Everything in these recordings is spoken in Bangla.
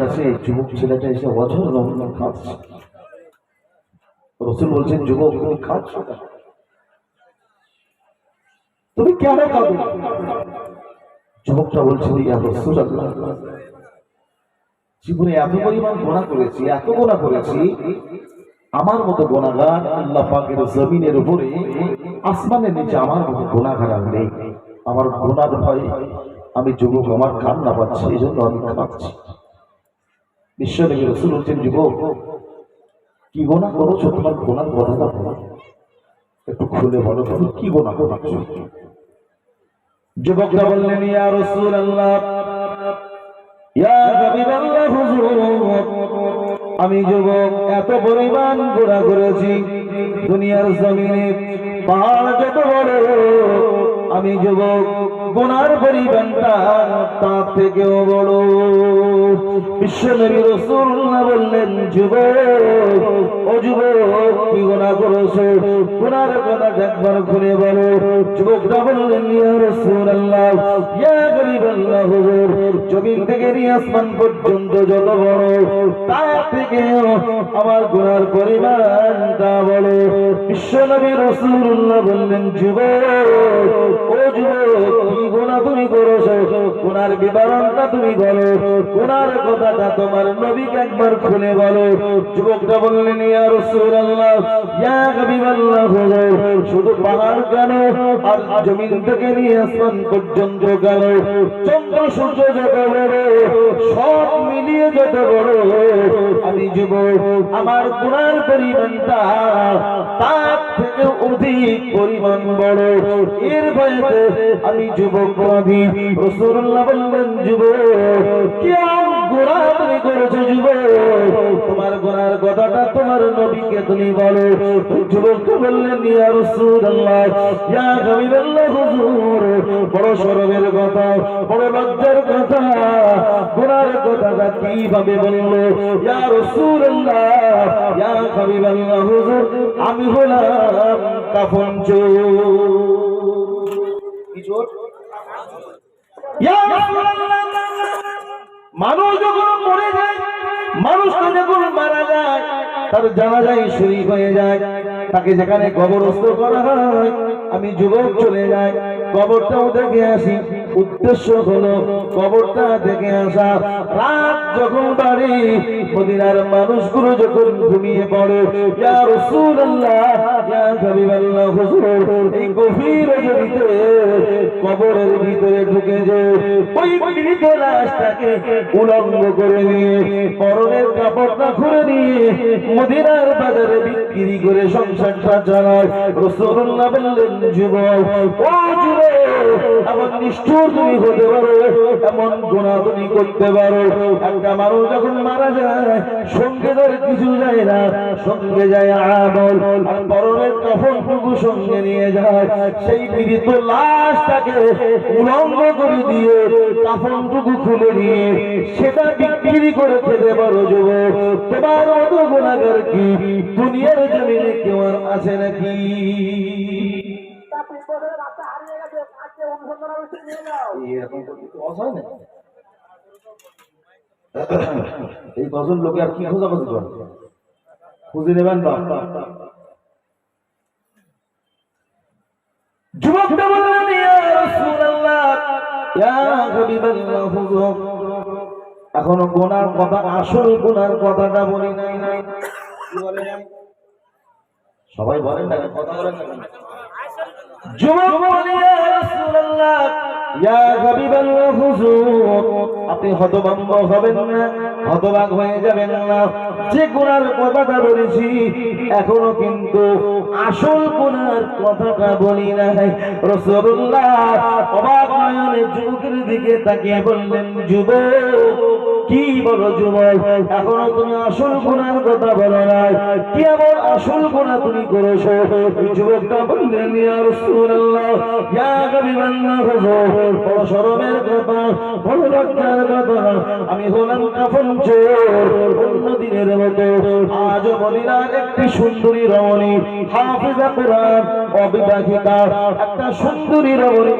কাছে যুবক ছেলেটা এসে রহমান কাঁদছে রসুল বলছেন, যুবক কাঁদছো তুমি কেন যুবকটা বলছে জীবনে এত পরিমাণ গোনা করেছি, এত গোনা করেছি, আমার মতো গোনাগার আল্লাহ পাকের জমিনের উপরে, আসমানের নিচে আমার মতো গোনাগার নেই। আমার গোনার ভয় আমি যুবক, আমার কান্না পাচ্ছি এই জন্য আমি কাঁদছি। বিশ্বনবী রসুল হচ্ছেন যুবক, কি গোনা করেছ? তোমার গোনার কথাটা বলো একটু খুলে বলো তুমি কি গোনা করেছ? যুবকরা বললেন, ইয়া রসুল আল্লাহ আমি যুবক এত পরিমাণ গোনা করেছি, দুনিয়ার জমিনে পাহাড় যত বড়, আমি যুবক গোনার পরিমাণটা তার থেকেও বড়। বিশ্বনবী রসুল্লাহ বললেন, যুবক, ও যুবক, কি গোনা করেছ? গোনার কথা একবার খুলে বলো। যুবকরা বললেন, ইয়া রাসূলুল্লাহ, ইয়া গরিবাল্লাহ হুজুর, জমিন থেকে নিয়ে আসমান পর্যন্ত যত বড়, তার থেকে আমার গুনার পরিমাণটা বড়। বিশ্বনবী রাসূলুল্লাহ বললেন, যুবক, ও যুবক গুনাহ তুমি করেছ গুনার বিবরণটা তুমি বলো গুনার কথাটা তোমার নবীকে একবার খুলে বলো। যুবকটা বললেন, ইয়া রাসূলুল্লাহ, ইয়া হাবিবাল্লাহ হুজুর শুধু পাহাড় কেন? আর জমিন থেকে নিয়ে আসমান পর্যন্ত কেন? চন্দ্র সূর্য যত বড়, সব মিলিয়ে যত বড় আমি যুব আমার গুণার পরিমাণটা তার থেকে অধিক পরিমাণ বড়। এর ভয়েতে আমি যুবক কবি রসুল্লাহ বললেন, যুবক কেমন গোড়া তুমি করেছ যুবক তোমার গোড়ার কথাটা তোমার নবীকে তুমি বলো। যুবককে বললেন ইয়া রাসূলুল্লাহ, ইয়া হাবিবাল্লাহ হুজুর, বড় শরমের কথা, বড় লজ্জার কথা গোড়ার কথাটা কীভাবে বলল? ইয়া রাসূলুল্লাহ, ইয়া হাবিবাল্লাহ হুজুর, আমি হলাম কাফন চোর। কি ইয়া রাসূলুল্লাহ মানুষ যখন পড়ে যায় যখন মারা যায়, তার জানা যায় হয়ে যায়। তাকে যেখানে কবরস্থ করা হয়, আমি যুবক চলে যাই, কবরটাও দেখে আসি। উদ্দেশ্য হলো কবরটা থেকে আসা। রাত যখন বাড়ি, মদিনার মানুষগুলো যখন ঘুমিয়ে পড়ে, ইয়া রাসূলুল্লাহ, ইয়া হুজুর, এই গভীর কবরের ভিতরে ঢুকে যে ওই মৃত লাশটাকে উলঙ্গ করে নিয়ে, পরনের কাপড়টা খুলে নিয়ে মদিনার বাজারে বিক্রি করে সংসারটা চালায়। রাসূলুল্লাহ বললেন, যুবক, ও যুবক নিষ্ঠুর তুমি হতে পারো, এমন গুণা তুমি করতে পারো। একটা মানুষ যখন মারা যায়, সঙ্গে ধরে কিছু যায় না, সঙ্গে যায় আমল। পরনের কফনটুকু সঙ্গে নিয়ে যায়। সেই পীড়িত লাশটাকে উলঙ্গ করে দিয়ে কাফনটুকু খুলে নিয়ে সেটা বিক্রি করে খেতে পারো, যুবক। তোমার মতো গুণাগার কি? দুনিয়ার জমিনে কেউ আছে নাকি? এই গজল লোকে আর কি খোঁজাখুঁজি করে? খুঁজে নেবেন হুজুর এখনও গোনার কথা, আসল গোনার কথাটা বলি নাই নাই সবাই বলেন কথা বলেন যুবক বলে, ইয়া রাসূলুল্লাহ, ইয়া হাবিবাল্লাহ হুজুর, আপনি হতভম্ব হবেন না, হতবাক হয়ে যাবেন না। যে গুনার কথাটা বলেছি, এখনও কিন্তু আসল গুনার কথাটা বলি নাই। রসুল্লাহ অবাক নয়নে যুবকের দিকে তাকিয়ে বললেন, যুবক কি বলো যুবক? এখনও তুমি আসল গুণার কথা বলো না কি এমন আসল গুণা তুমি করেছ? যুবকটা বললেন আমি একটি সুন্দরী রমণী একটা সুন্দরী রমণী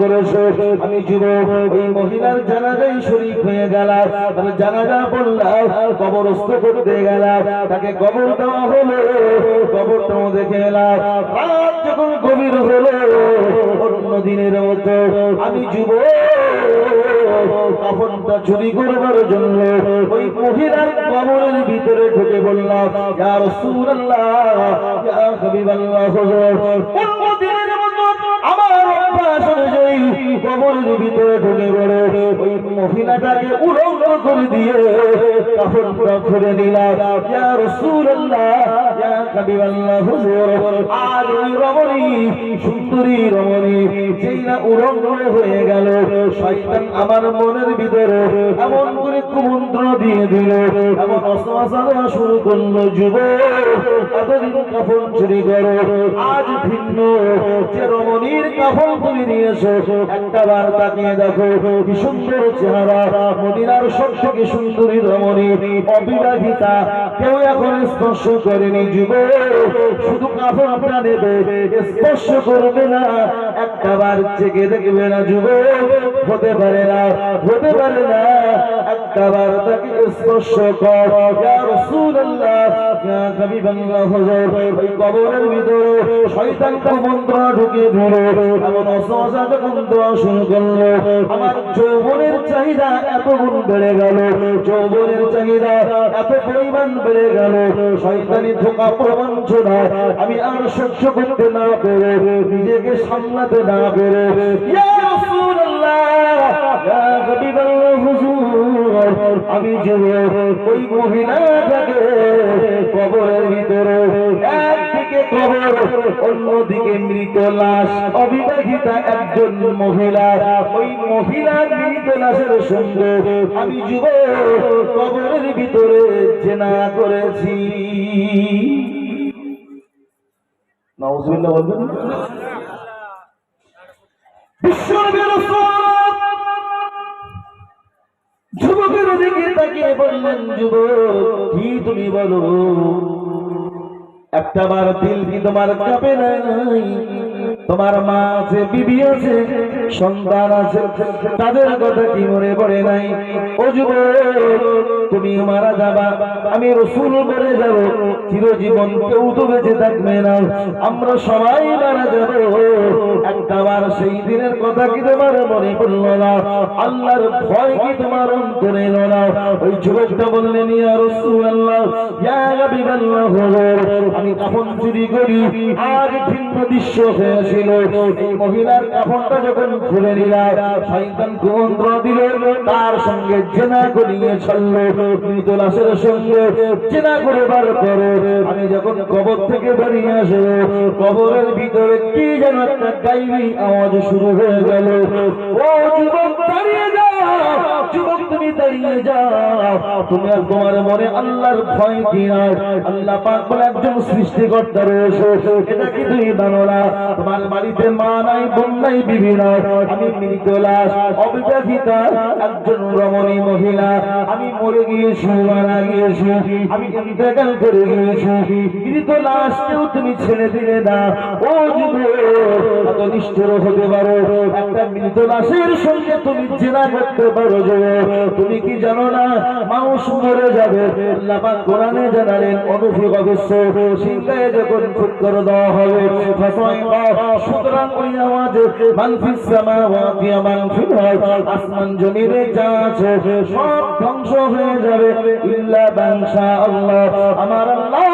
করেছে। আমি যুবক, ওই মহিলার জানাজাই শরীক হয়ে গেলাম। তার জানাজা বললাম কবরস্থ করতে গেলাম। তাকে কবর দেওয়া হলো কবরটাও দেখে এলাম। রাত যখন গভীর হলো, অন্য দিনের মতো আমি যুবক কাফনটা চুরি করবার জন্য ওই মহিলার কবরের ভিতরে ঢুকে বললাম ইয়া রাসূলুল্লাহ, ইয়া হাবিবাল্লাহ হুজুর কবরের ভিতরে ঢুকে পড়ে ওই মহিলাটাকে উলঙ্গ করে দিয়ে কাপড়টা খুলে নিলাম। ইয়া আর ওই রমণী, সুন্দরী রমণী যেই না উলঙ্গ হয়ে গেল। শয়তান আমার মনের ভিতরে এমন করে কুমন্ত্র দিয়ে দিল। এমন অসমাসা শুরু করল যুব এতদিন কাফন চুরি করো, আজ ভিন্ন। যে কাফন তুমি নিয়েছো, একটা বার তাকিয়ে দেখো, কি সুন্দর চেহারা। মদিনার সব থেকে সুন্দরী রমণী, অবিবাহিতা, কেউ এখন স্পর্শ করেনি যুব শুধু কাফনটা নেবে, স্পর্শ করবে না, একটা বার চেকে দেখবে না যুব হতে পারে না, হতে পারে না। যৌবনের চাহিদা এত গুণ বেড়ে গেল। যৌবনের চাহিদা এত পরিমাণ বেড়ে গেল। শয়তানি ধোকা প্রবঞ্চনা আমি আর সহ্য করতে না পেরে নিজেকে সামলাতে না হুজুর, আমি যুবক ওই মহিলাটাকে কবরের ভিতরে, একদিকে কবর, অন্যদিকে মৃত লাশ। অবিবাহিতা একজন মহিলা। ওই মহিলার মৃত লাশের সঙ্গে আমি যুবক কবরের ভিতরে জেনা করেছি। বলবেন যুবকের দিকে তাকিয়ে বললেন কি তুমি বলো? একটা বার দিল কি তোমার কাঁপে নাই? তোমার মা আছে, বিবি আছে, সন্তান আছে, তাদের কথা কি মনে পড়ে নাই? ও তুমি মারা যাবা, আমি রসুল মরে যাব, চিরজীবন কেউ তো বেঁচে থাকবে না। আমরা সবাই মারা যাব। বার সেই দিনের কথা কি তোমার মনে পড়ল না? আল্লাহর ভয় কি তোমার অন্তরে এলো না ওই যুবকটা বললেন, ইয়া রাসূলুল্লাহ, ইয়া হাবিবাল্লাহ কাফন চুরি করি, আজ ভিন্ন দৃশ্য হয়েছিল। এই মহিলার কাফনটা যখন খুলে নিলাম শয়তান কুমন্ত্র দিল, তার সঙ্গে জেনা করিয়ে চলল মৃত সঙ্গে জেনা করবার পরে আমি যখন কবর থেকে বেরিয়ে আসব, কবরের ভিতরে কি যেন একটা গাইবি আওয়াজ শুরু হয়ে গেল। ও যুবক, দাঁড়িয়ে যাও। যুবক তুমি দাঁড়িয়ে যাও। তুমি তোমার মনে আল্লাহর ভয় নাই আল্লাহ পাক একজন সৃষ্টিকর্তা রয়েছে। এটা কি তোমার বাড়িতে মা নাই, বোন নাই, বিবি নাই। আমি মৃত লাশ, অবিবাহিতা একজন রমণী মহিলা। আমি মরে গিয়েছি, মারা গিয়েছি। আমি ইন্তেকাল করে গিয়েছি। মৃত লাশকেও তুমি ছেড়ে দিলে না। ও যুবক নিষ্ঠুর হতে পারো। একটা মৃত সঙ্গে তুমি জেনা করতে পারো যে তুমি কি জানো না? মানুষ মরে যাবে। আল্লাহ কোরআনে জানালেন অনুফি অবশ্য সিংহায় যখন ফুট করে দেওয়া হবে সুতরাং ওই আওয়াজে হয় আসমান জমিনে যা আছে সব ধ্বংস হয়ে যাবে। ইল্লা বাংশা আল্লাহ আমার আল্লাহ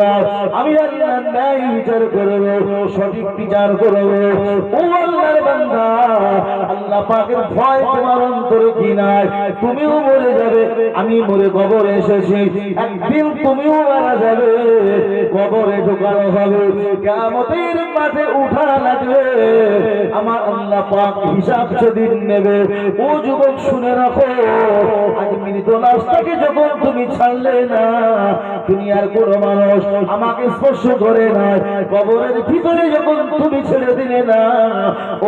না আমি ন্যায় বিচার করব, সঠিক বিচার করব। ও আল্লাহর বান্দা, আল্লাহ পাকের ভয় তোমার অন্তরে কি নাই? তুমিও মরে যাবে, আমি মরে কবরে এসেছি। একদিন তুমিও মারা যাবে, কবরে ঢোকানো হবে। কেমতের মাঠে উঠা লাগবে আমার আল্লাহ পাক হিসাব সেদিন নেবে। ও যুবক, শুনে রাখো, আজ মৃত লাশটাকে যখন তুমি ছাড়লে না, দুনিয়ার কোন মানুষ আমাকে স্পর্শ করে না কবরের ভিতরে যখন তুমি ছেড়ে দিলে না,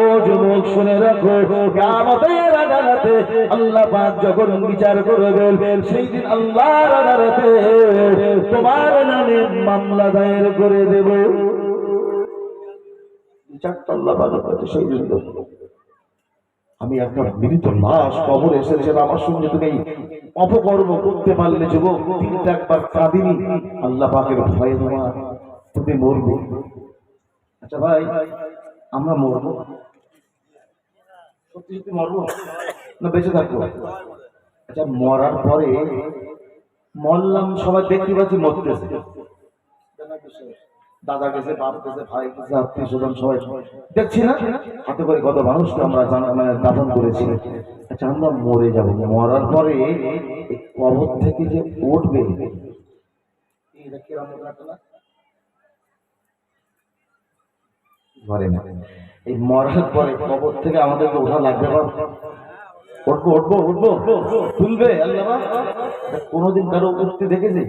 ও যুবক, শুনে রাখো, কিয়ামতের আদালতে আল্লাহ পাক যখন বিচার করবেন সেই দিন আল্লাহর আদালতে তোমার নামে মামলা দায়ের করে দেব। আমি একটা মৃত লাশ কবর এসেছে আমার সঙ্গে তুমি অপকর্ম করতে পারলে যুবক একবার কাঁদিনি। আল্লাহ পাকের ভয়ে তোমার, তুমি মরবে। আচ্ছা ভাই, আমরা মরবো। সত্যি না, বেঁচে থাকব। আচ্ছা মরার পরে মরলাম, সবাই দেখতে পাচ্ছি মরতেছে। দাদা গেছে, বাপ গেছে, ভাই গেছে, আত্মীয় স্বজন সবাই। দেখছি না? হাতে করে কত মানুষকে আমরা মানে দাফন করেছি। আচ্ছা আমরা মরে যাব। মরার পরে কবর থেকে যে উঠবে এই মরার পরে কবর থেকে আমাদেরকে ওঠা লাগবে বা উঠবো উঠবো উঠবো তুলবে কোনোদিন কারও উঠতে দেখেছি?